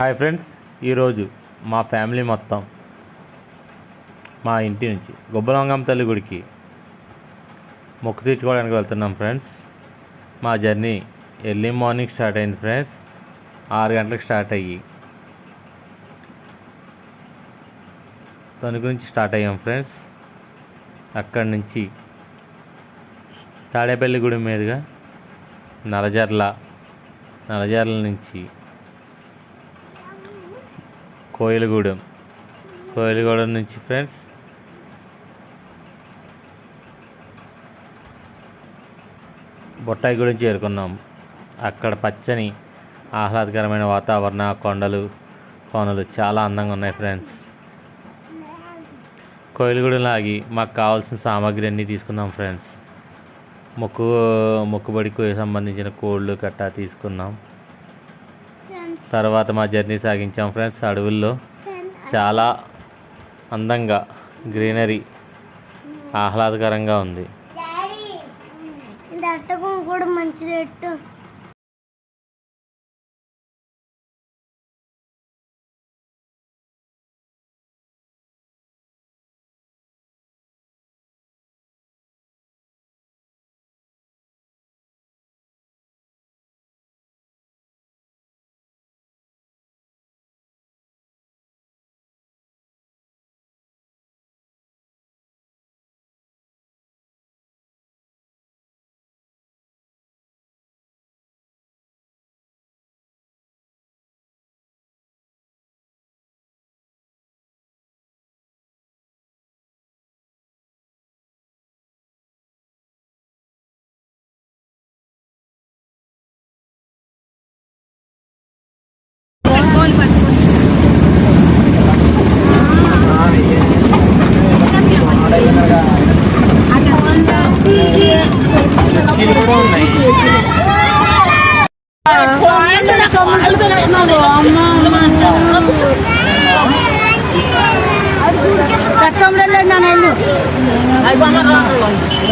Hi friends ఈరోజు మా family మొత్తం మా ఇంటి నుంచి గుబ్బలంగం తల్లి గుడికి మొక్కు తీర్చుకోవడానికి వెళ్తున్నాం ఫ్రెండ్స్. మా జర్నీ ఎర్లీ మార్నింగ్ స్టార్ట్ అయింది ఫ్రెండ్స్. ఆరు గంటలకు స్టార్ట్ అయ్యి తణుకు నుంచి స్టార్ట్ అయ్యాం ఫ్రెండ్స్. అక్కడి నుంచి తాడేపల్లి గుడి మీదుగా నలజర్ల నలజర్ల నుంచి కోయిలగూడెం. కోయిలగూడెం నుంచి ఫ్రెండ్స్. బొట్టాయిగూడెం చేరుకున్నాం. అక్కడ పచ్చని ఆహ్లాదకరమైన వాతావరణ కొండలు కోనలు చాలా అందంగా ఉన్నాయి ఫ్రెండ్స్. కోయిలగూడెంలో లాగి మాకు కావాల్సిన సామాగ్రి అన్నీ తీసుకున్నాం ఫ్రెండ్స్. మొక్కు మొక్కుబడికి సంబంధించిన కోళ్ళు కట్టా తీసుకున్నాం. తర్వాత మా జర్నీ సాగించాం ఫ్రెండ్స్ అడవుల్లో. చాలా అందంగా గ్రీనరీ ఆహ్లాదకరంగా ఉంది.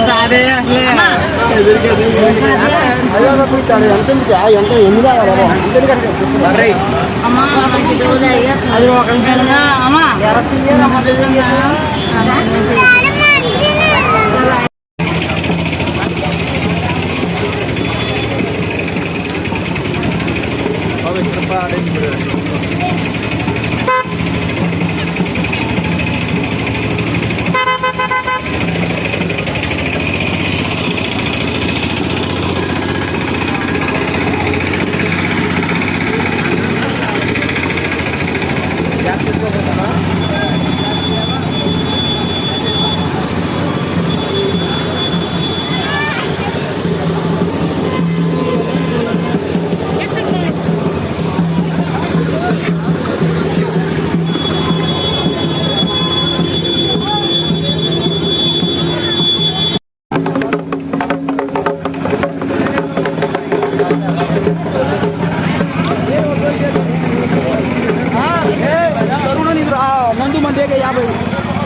డాడీ ఇది అట్టకం కూడా about into the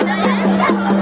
Yeah, yeah, yeah.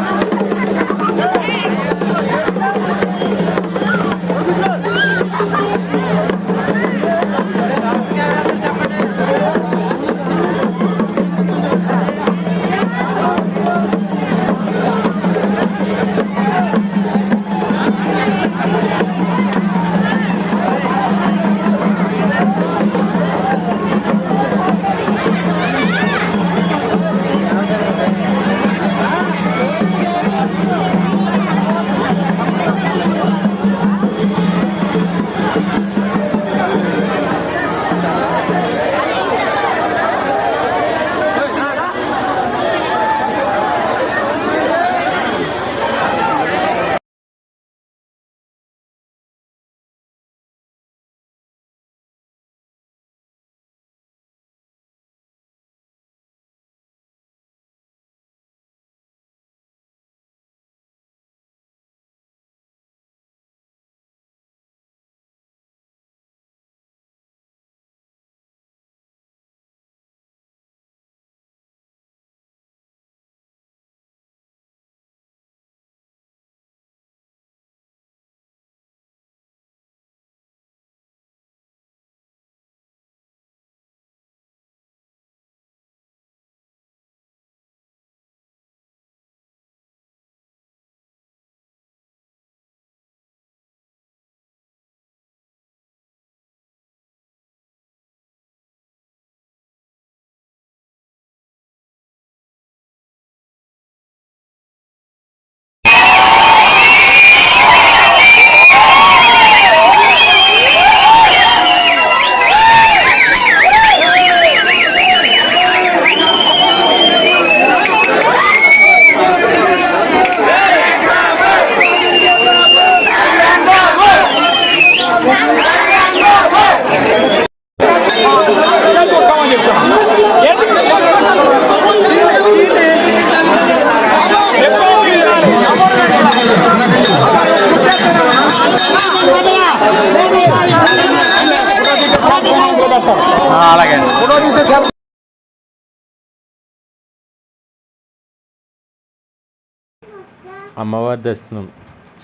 అమ్మవారి దర్శనం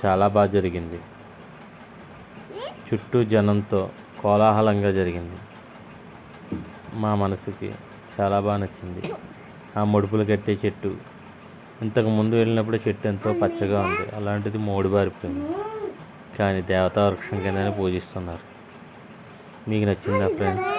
చాలా బాగా జరిగింది. చుట్టూ జనంతో కోలాహలంగా జరిగింది. మా మనసుకి చాలా బాగా నచ్చింది. ఆ ముడుపులు కట్టే చెట్టు. ఇంతకు ముందు వెళ్ళినప్పుడు చెట్టు ఎంతో పచ్చగా ఉంది. అలాంటిది మోడి బారిపోయింది. కానీ దేవతా వృక్షం కిందనే పూజిస్తున్నారు. మీకు నచ్చిందా ఫ్రెండ్స్